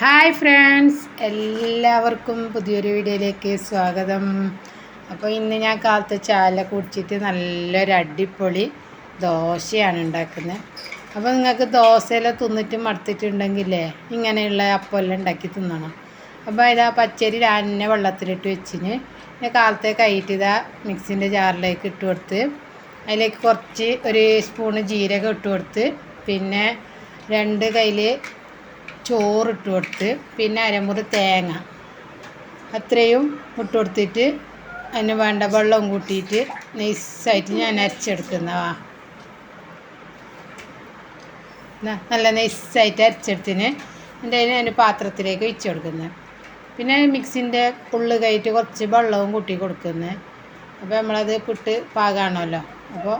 Hi friends എല്ലാവർക്കും പുതിയൊരു വീഡിയോയിലേക്ക് സ്വാഗതം. അപ്പോൾ ഇന്ന് ഞാൻ കാലത്ത് ചാല കുടിച്ചിട്ട് നല്ലൊരു അടിപൊളി ദോശയാണ് ഉണ്ടാക്കുന്നത്. അപ്പോൾ നിങ്ങൾക്ക് ദോശയെല്ലാം തിന്നിട്ട് മടുത്തിട്ടുണ്ടെങ്കിലേ ഇങ്ങനെയുള്ള അപ്പമെല്ലാം ഉണ്ടാക്കി തിന്നണം. അപ്പോൾ ഇതാ പച്ചരി രാവിലെ വെള്ളത്തിലിട്ട് വെച്ചിന്. പിന്നെ കാലത്തെ കൈയിട്ട് ഇതാ മിക്സിന്റെ ജാറിലേക്ക് ഇട്ട് കൊടുത്ത് അതിലേക്ക് കുറച്ച് ഒരു സ്പൂണ് ജീരകം ഇട്ട് കൊടുത്ത് പിന്നെ രണ്ട് കയ്യിൽ ചോറിട്ട് കൊടുത്ത് പിന്നെ അരമുറി തേങ്ങ. അത്രയും ഇട്ട് കൊടുത്തിട്ട് അതിന് വേണ്ട വെള്ളം കൂട്ടിയിട്ട് നൈസായിട്ട് ഞാൻ അരച്ചെടുക്കുന്നതാ നല്ല നൈസായിട്ട് അരച്ചെടുത്തിന്. എന്റെ അതിന് ഞാൻ പാത്രത്തിലേക്ക് ഒഴിച്ചു കൊടുക്കുന്നത് പിന്നെ മിക്സിന്റെ ഉള്ളു കയറ്റി കുറച്ച് വെള്ളവും കൂട്ടി കൊടുക്കുന്നത് അപ്പോൾ നമ്മളത് പുട്ട് പാകാണല്ലോ. അപ്പോൾ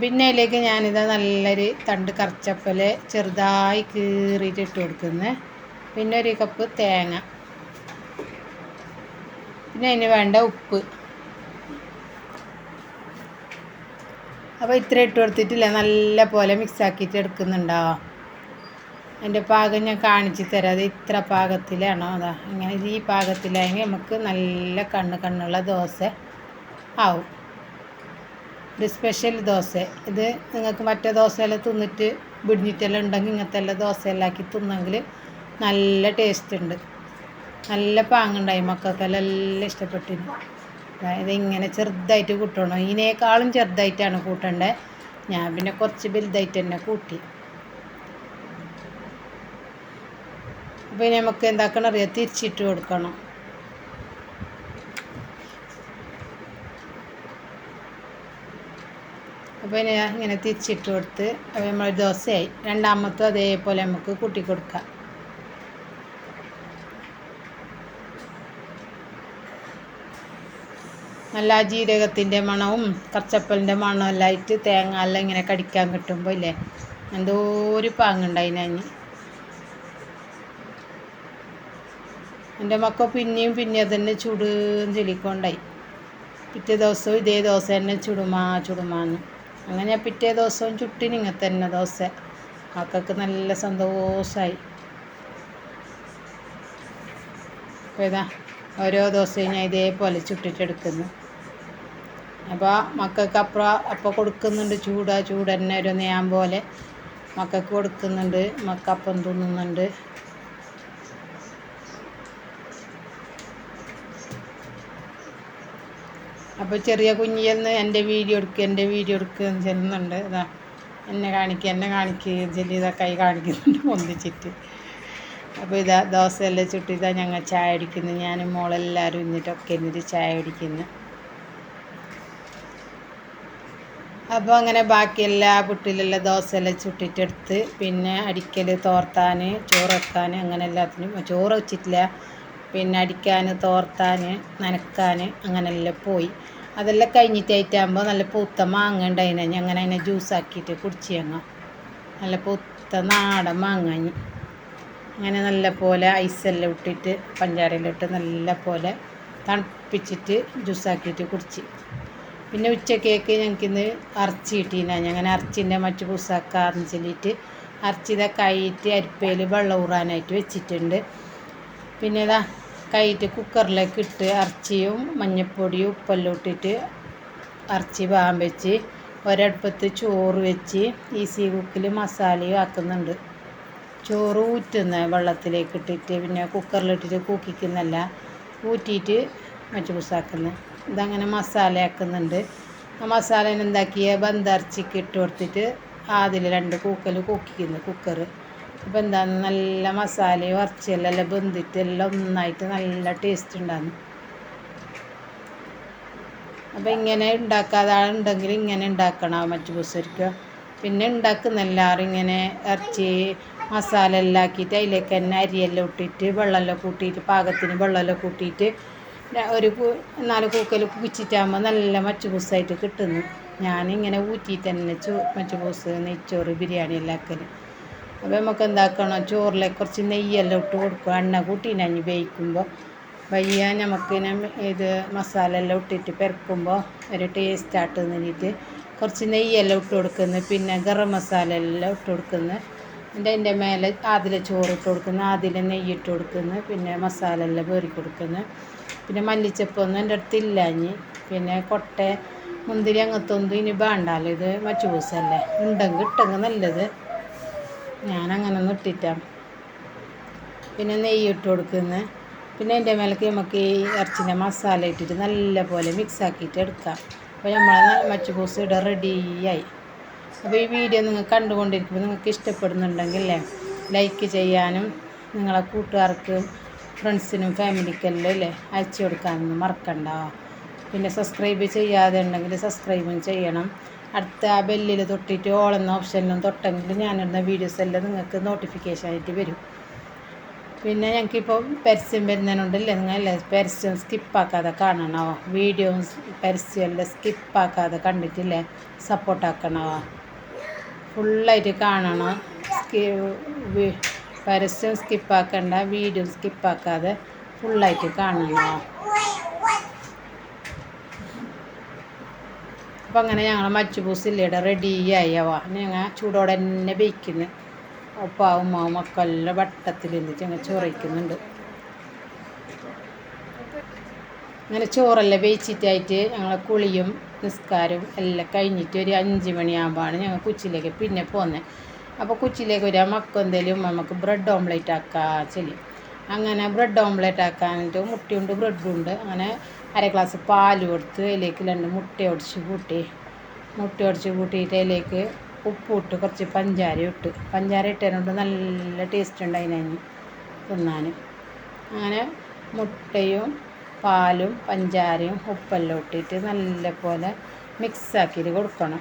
പിന്നെ അതിലേക്ക് ഞാനിത് നല്ലൊരു തണ്ട് കറച്ചപ്പൽ ചെറുതായി കീറിയിട്ട് ഇട്ട് കൊടുക്കുന്നത് പിന്നെ ഒരു കപ്പ് തേങ്ങ. പിന്നെ അതിന് വേണ്ട ഉപ്പ്. അപ്പോൾ ഇത്ര ഇട്ട് കൊടുത്തിട്ടില്ല. നല്ല പോലെ മിക്സ് ആക്കിയിട്ട് എടുക്കുന്നുണ്ടോ? അതിന്റെ പാകം ഞാൻ കാണിച്ചു തരാം. അത് ഇത്ര പാകത്തിലാണോ? അതാ. ഇങ്ങനെ ഈ പാകത്തിലായെങ്കിൽ നമുക്ക് നല്ല കണ്ണ് കണ്ണുള്ള ദോശ ആവും. ഒരു സ്പെഷ്യൽ ദോശ. ഇത് നിങ്ങൾക്ക് മറ്റേ ദോശയെല്ലാം തിന്നിട്ട് പിടിഞ്ഞിട്ടെല്ലാം ഉണ്ടെങ്കിൽ ഇങ്ങനത്തെ എല്ലാം ദോശയെല്ലാം ആക്കി തിന്നെങ്കിൽ നല്ല ടേസ്റ്റ് ഉണ്ട്. നല്ല പാങ്ങുണ്ടായി മക്കൾക്കെല്ലാം എല്ലാം ഇഷ്ടപ്പെട്ടിരുന്നു അതായത് ഇങ്ങനെ ചെറുതായിട്ട് കൂട്ടണം. ഇതിനേക്കാളും ചെറുതായിട്ടാണ് കൂട്ടേണ്ടത് ഞാൻ പിന്നെ കുറച്ച് വലുതായിട്ട് തന്നെ കൂട്ടി. അപ്പോൾ നമുക്ക് എന്താക്കണം അറിയാം തിരിച്ചിട്ട് കൊടുക്കണം. അപ്പോൾ ഇനി ഇങ്ങനെ തിരിച്ചിട്ട് കൊടുത്ത് അപ്പോൾ നമ്മൾ ദോശയായി. രണ്ടാമത്തും അതേപോലെ നമുക്ക് കൂട്ടി കൊടുക്കാം. നല്ല ജീരകത്തിന്റെ മണവും കച്ചപ്പലിന്റെ മണവും എല്ലാം ആയിട്ട് തേങ്ങ എല്ലാം ഇങ്ങനെ കടിക്കാൻ കിട്ടുമ്പോൾ ഇല്ലേ? എന്തോ ഒരു പാങ്ങുണ്ടായി ഞാൻ എന്റെ മക്കൾ പിന്നെയും പിന്നെ തന്നെ ചുടും ചൊല്ലിക്കൊണ്ടായി പിറ്റേ ദിവസവും ഇതേ ദിവസം തന്നെ ചുടുമാ ചുടുമാന്ന്. അങ്ങനെ പിറ്റേ ദിവസവും ചുട്ടിന് തന്നെ ദോശ. മക്കൾക്ക് നല്ല സന്തോഷമായി ഇതാ ഓരോ ദിവസവും ഞാൻ ഇതേപോലെ ചുട്ടിട്ടെടുക്കുന്നു. അപ്പോൾ മക്കൾക്ക് അപ്പുറം അപ്പോൾ കൊടുക്കുന്നുണ്ട് ചൂടാ ചൂട് തന്നെ ഒരു നേരം പോലെ. മക്കൾക്ക് കൊടുക്കുന്നുണ്ട് മക്കപ്പം തിന്നുന്നുണ്ട്. അപ്പോൾ ചെറിയ കുഞ്ഞിയെന്ന് എന്റെ വീഡിയോ എടുക്കുക എന്റെ വീഡിയോ എടുക്കുക എന്ന് ചെല്ലുന്നുണ്ട്. ഇതാ എന്നെ കാണിക്കുക എന്നെ കാണിക്കുക ചെല്ലി ഇതാ കൈ കാണിക്കുന്നുണ്ട് പൊന്തിച്ചിട്ട്. അപ്പോൾ ഇതാ ദോശയെല്ലാം ചുട്ടി ഇതാ ഞങ്ങൾ ചായ അടിക്കുന്നു ഞാനും മോളെല്ലാവരും ഇന്നിട്ടൊക്കെ ഇന്നിട്ട് ചായ അടിക്കുന്നു അപ്പോൾ അങ്ങനെ ബാക്കി എല്ലാ പുട്ടിലെല്ലാം ദോശയെല്ലാം ചുട്ടിട്ടെടുത്ത് പിന്നെ അടിക്കൽ തോർത്താൻ ചോറ് വെക്കാൻ അങ്ങനെ എല്ലാത്തിനും ചോറ് വെച്ചിട്ടില്ല. പിന്നെ അടിക്കാൻ തോർത്താൻ നനക്കാൻ അങ്ങനെല്ലാം പോയി. അതെല്ലാം കഴിഞ്ഞിട്ടായിട്ടാകുമ്പോൾ നല്ല പൂത്ത മാങ്ങ ഉണ്ടായിനെ. അങ്ങനെ അതിനെ ജ്യൂസാക്കിയിട്ട് കുടിച്ച് ഞങ്ങൾ നല്ല പൂത്ത നാടൻ മാങ്ങാഞ്ഞ് അങ്ങനെ നല്ല പോലെ ഐസെല്ലാം ഇട്ടിട്ട് പഞ്ചാരയെല്ലാം ഇട്ട് നല്ല പോലെ തണുപ്പിച്ചിട്ട് ജ്യൂസാക്കിയിട്ട് കുടിച്ച്. പിന്നെ ഉച്ചക്കേക്ക് ഞങ്ങൾക്കിന്ന് ഇറച്ചി കിട്ടീന. അങ്ങനെ ഇറച്ചിന്റെ മറ്റു പൂസാക്കാന്ന് ചൊല്ലിയിട്ട് ഇറച്ചി ആയിട്ട് അരിപ്പയിൽ വെള്ളം ഊറാനായിട്ട് വെച്ചിട്ടുണ്ട്. പിന്നെ ഇതാ കൈയിട്ട് കുക്കറിലേക്ക് ഇട്ട് ഇറച്ചിയും മഞ്ഞൾപ്പൊടിയും ഉപ്പെല്ലാം ഇട്ടിട്ട് ഇറച്ചി പാൻ വെച്ച് ഒരടുപ്പത്ത് ചോറ് വെച്ച് ഈസി കുക്കിൽ മസാലയും ആക്കുന്നുണ്ട്. ചോറ് ഊറ്റുന്ന വെള്ളത്തിലേക്ക് ഇട്ടിട്ട് പിന്നെ കുക്കറിലിട്ടിട്ട് കൂക്കിക്കുന്നല്ല ഊറ്റിയിട്ട് മറ്റു പുസാക്കുന്നത് ഇതങ്ങനെ മസാല ആക്കുന്നുണ്ട്. ആ മസാല എന്താക്കിയ? ബന്ധിറച്ചിക്ക് ഇട്ട് കൊടുത്തിട്ട് അതിൽ രണ്ട് കൂക്കൽ കൂക്കിക്കുന്നു കുക്കർ അപ്പോൾ എന്താണ് നല്ല മസാലയും ഇറച്ചിയെല്ലാം ബന്ധിട്ട് എല്ലാം ഒന്നായിട്ട് നല്ല ടേസ്റ്റ് ഉണ്ടാകുന്നു. അപ്പോൾ ഇങ്ങനെ ഉണ്ടാക്കാതെ ഉണ്ടെങ്കിൽ ഇങ്ങനെ ഉണ്ടാക്കണം മറ്റു ബുസരിക്ക പിന്നെ ഉണ്ടാക്കുന്ന എല്ലാവരും ഇങ്ങനെ ഇറച്ചി മസാല എല്ലാം ആക്കിയിട്ട് അതിലേക്ക് തന്നെ അരിയെല്ലാം ഇട്ടിട്ട് വെള്ളമെല്ലാം കൂട്ടിയിട്ട് പാകത്തിന് വെള്ളമെല്ലാം കൂട്ടിയിട്ട് ഒരു നാല് കൂക്കൽ കുച്ചിട്ടാകുമ്പോൾ നല്ല മച്ചുപൂസായിട്ട് കിട്ടുന്നു. ഞാനിങ്ങനെ ഊറ്റിയിട്ട് തന്നെ ചോ മച്ചുപൂസ് നെയ്ച്ചോറ് ബിരിയാണി എല്ലാം ആക്കൽ അപ്പോൾ നമുക്ക് എന്താക്കണം? ചോറിലെ കുറച്ച് നെയ്യെല്ലാം ഇട്ട് കൊടുക്കുക. എണ്ണ കൂട്ടിനഞ്ഞ് വേവിക്കുമ്പോൾ വയ്യ നമുക്ക് ഇത് മസാല എല്ലാം ഇട്ടിട്ട് പെരക്കുമ്പോൾ ഒരു ടേസ്റ്റ് ആട്ട് നിന്നിട്ട് കുറച്ച് നെയ്യെല്ലാം ഇട്ട് കൊടുക്കുന്നു. പിന്നെ ഗരം മസാല എല്ലാം ഇട്ട് കൊടുക്കുന്നു. എന്റെ അതിന്റെ മേലെ അതിലെ ചോറ് ഇട്ട് കൊടുക്കുന്നു. നെയ്യ് ഇട്ട് കൊടുക്കുന്നു. പിന്നെ മസാല എല്ലാം വേറി കൊടുക്കുന്നു. പിന്നെ മല്ലിച്ചപ്പൊന്നും എന്റെ അടുത്ത് ഇല്ലാഞ്ഞ് പിന്നെ കൊട്ട മുന്തിരി അങ്ങനത്തെ ഒന്നും ഇനി വേണ്ടല്ലോ. ഇത് മച്ചൂസല്ലേ ഉണ്ടെങ്കിൽ ഇട്ടെങ്കിൽ നല്ലത്. ഞാനങ്ങനെ ഒന്ന് ഇട്ടിട്ടാണ് പിന്നെ നെയ്യ് ഇട്ട് കൊടുക്കുന്നു. പിന്നെ അതിന്റെ മേലേക്ക് നമുക്ക് ഈ ഇറച്ചിന്റെ മസാല ഇട്ടിട്ട് നല്ല പോലെ മിക്സ് ആക്കിയിട്ട് എടുക്കാം. അപ്പോൾ നമ്മളെ മച്ചുപൂസ് ഇവിടെ റെഡിയായി അപ്പോൾ ഈ വീഡിയോ നിങ്ങൾ കണ്ടുകൊണ്ടിരിക്കുമ്പോൾ നിങ്ങൾക്ക് ഇഷ്ടപ്പെടുന്നുണ്ടെങ്കിൽ ലൈക്ക് ചെയ്യാനും നിങ്ങളെ കൂട്ടുകാർക്ക് ഫ്രണ്ട്സിനും ഫാമിലിക്കെല്ലാം അല്ലേ അയച്ചു കൊടുക്കാനൊന്നും മറക്കണ്ട. പിന്നെ സബ്സ്ക്രൈബ് ചെയ്യാതെ ഉണ്ടെങ്കിൽ സബ്സ്ക്രൈബും ചെയ്യണം. അടുത്ത ആ ബെല്ലിൽ തൊട്ടിട്ട് ഓളെന്ന ഓപ്ഷനിലും തൊട്ടെങ്കിൽ ഞാനിടുന്ന വീഡിയോസ് എല്ലാം നിങ്ങൾക്ക് നോട്ടിഫിക്കേഷൻ ആയിട്ട് വരും. പിന്നെ ഞങ്ങൾക്കിപ്പോൾ പരസ്യം വരുന്നതിനുണ്ടല്ലേ നിങ്ങളല്ലേ? പരസ്യം സ്കിപ്പാക്കാതെ കാണണോ? വീഡിയോ പരസ്യം എല്ലാം സ്കിപ്പാക്കാതെ കണ്ടിട്ടില്ലേ? സപ്പോർട്ടാക്കണോ ഫുള്ളായിട്ട് കാണണം? സ്കി പരസ്യം സ്കിപ്പാക്കണ്ട വീഡിയോ സ്കിപ്പാക്കാതെ ഫുള്ളായിട്ട് കാണണോ? അപ്പം അങ്ങനെ ഞങ്ങൾ മച്ചുപൂസില്ലയുടെ റെഡിയായി അവ. ഞങ്ങൾ ചൂടോടെ തന്നെ ബേക്കുന്നു ഉപ്പാവും മാവും ഒക്കെ എല്ലാം വട്ടത്തിൽ നിന്നിട്ട് ഞങ്ങൾ ചോറയ്ക്കുന്നുണ്ട്. അങ്ങനെ ചോറെല്ലാം വേച്ചിട്ടായിട്ട് ഞങ്ങൾ കുളിയും നിസ്കാരവും എല്ലാം കഴിഞ്ഞിട്ട് ഒരു അഞ്ച് മണിയാകുമ്പോഴാണ് ഞങ്ങൾ കുച്ചിലേക്ക് പിന്നെ പോകുന്നത് അപ്പോൾ കുച്ചിലേക്ക് ഒരു മക്കെന്തേലും നമുക്ക് ബ്രെഡ് ഓംലേറ്റ് ആക്കാൻ ചെല്ലി അങ്ങനെ ബ്രെഡ് ഓംലേറ്റ് ആക്കാനായിട്ട് മുട്ടയുണ്ട് ബ്രെഡുണ്ട് അങ്ങനെ അര ഗ്ലാസ് പാൽ കൊടുത്ത് അതിലേക്ക് രണ്ട് മുട്ട ഒടിച്ച് കൂട്ടി. മുട്ട ഒടിച്ച് കൂട്ടിയിട്ട് അതിലേക്ക് ഉപ്പിട്ട് കുറച്ച് പഞ്ചാര ഇട്ട്. പഞ്ചാര ഇട്ടതിനോട് നല്ല ടേസ്റ്റ് ഉണ്ട് അതിനെ തിന്നാൻ. അങ്ങനെ മുട്ടയും പാലും പഞ്ചാരയും ഉപ്പെല്ലാം ഇട്ടിട്ട് നല്ല പോലെ മിക്സാക്കിയിട്ട് കൊടുക്കണം.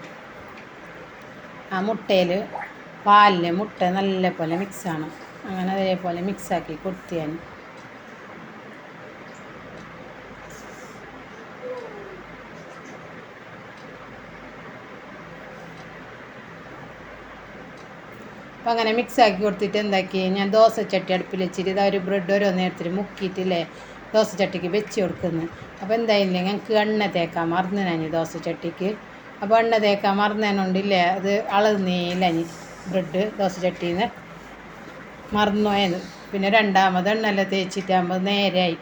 ആ മുട്ടയിൽ പാലിൽ മുട്ട നല്ല പോലെ മിക്സാണ് അങ്ങനെ അതേപോലെ മിക്സാക്കി കൊടുത്തു ഞാൻ അപ്പം അങ്ങനെ മിക്സാക്കി കൊടുത്തിട്ട് എന്താക്കി? ഞാൻ ദോശച്ചട്ടി അടുപ്പിൽ വെച്ചിട്ട് ഇതാ ഒരു ബ്രെഡ് ഓരോ നേരത്തിൽ മുക്കിയിട്ടില്ലേ? ദോശച്ചട്ടിക്ക് വെച്ച് കൊടുക്കുന്നു. അപ്പോൾ എന്തായില്ലേ? ഞങ്ങൾക്ക് എണ്ണ തേക്കാൻ മറന്നു ഞാൻ ദോശച്ചട്ടിക്ക്. അപ്പോൾ എണ്ണ തേക്കാൻ മറന്നതിനുണ്ടില്ലേ അത് അളന്നേയില്ല ഞാൻ ബ്രെഡ് ദോശച്ചട്ടിയിൽ നിന്ന് മറന്നുപോയത് പിന്നെ രണ്ടാമത് എണ്ണയെല്ലാം തേച്ചിട്ടാകുമ്പോൾ നേരെയായി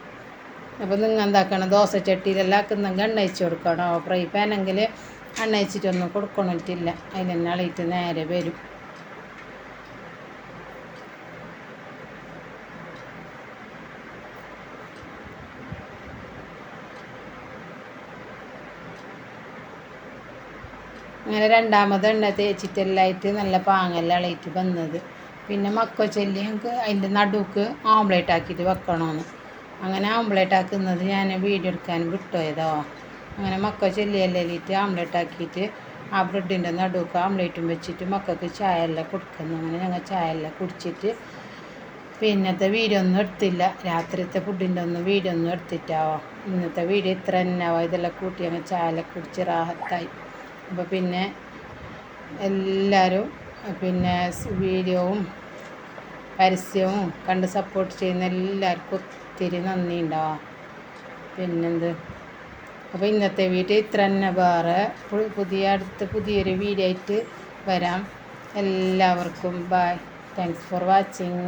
അപ്പോൾ നിങ്ങൾ എന്താക്കണം? ദോശച്ചട്ടിയിലെല്ലാം ആക്കുന്നെങ്കിൽ എണ്ണ അയച്ചു കൊടുക്കണം. ഫ്രൈ പാനെങ്കിൽ എണ്ണ അയച്ചിട്ടൊന്നും കൊടുക്കണിട്ടില്ല അതിനെന്നെ തന്നെ അളിയിട്ട് നേരെ വരും. അങ്ങനെ രണ്ടാമത് എണ്ണ തേച്ചിട്ടെല്ലായിട്ട് നല്ല പാങ്ങെല്ലാം ഇളയിട്ട് വന്നത്. പിന്നെ മക്ക ചൊല്ലി ഞങ്ങൾക്ക് അതിന്റെ നടുക്ക് ഓംലേറ്റ് ആക്കിയിട്ട് വെക്കണമെന്ന് അങ്ങനെ ഓംലേറ്റ് ആക്കുന്നത് ഞാൻ വീഡിയോ എടുക്കാൻ വിട്ടുപോയതോ. അങ്ങനെ മക്ക ചൊല്ലിയെല്ലാം ഇട്ട് ഓംലേറ്റ് ആക്കിയിട്ട് ആ ബ്രെഡിന്റെ നടുക്ക് ഓംലേറ്റും വെച്ചിട്ട് മക്കൾക്ക് ചായ എല്ലാം കൊടുക്കുന്നു. അങ്ങനെ ഞങ്ങൾ ചായ എല്ലാം കുടിച്ചിട്ട് പിന്നത്തെ വീഡിയോ ഒന്നും എടുത്തില്ല. രാത്രിത്തെ ഫുഡിന്റെ ഒന്നും വീഡിയോ ഒന്നും എടുത്തിട്ടാവോ ഇന്നത്തെ വീഡിയോ ഇത്ര തന്നെയാവോ ഇതെല്ലാം കൂട്ടി ഞങ്ങൾ ചായ എല്ലാം കുടിച്ച് റാഹത്തായി. അപ്പോൾ പിന്നെ എല്ലാവരും പിന്നെ വീഡിയോവും പരസ്യവും കണ്ട് സപ്പോർട്ട് ചെയ്യുന്ന എല്ലാവർക്കും ഒത്തിരി നന്ദി ഉണ്ടാവാം പിന്നെന്ത്? അപ്പോൾ ഇന്നത്തെ വീഡിയോ ഇത്ര തന്നെ. വേറെ പുതിയ അടുത്ത് പുതിയൊരു വീഡിയോ ആയിട്ട് വരാം. എല്ലാവർക്കും ബൈ താങ്ക്സ് ഫോർ വാച്ചിങ്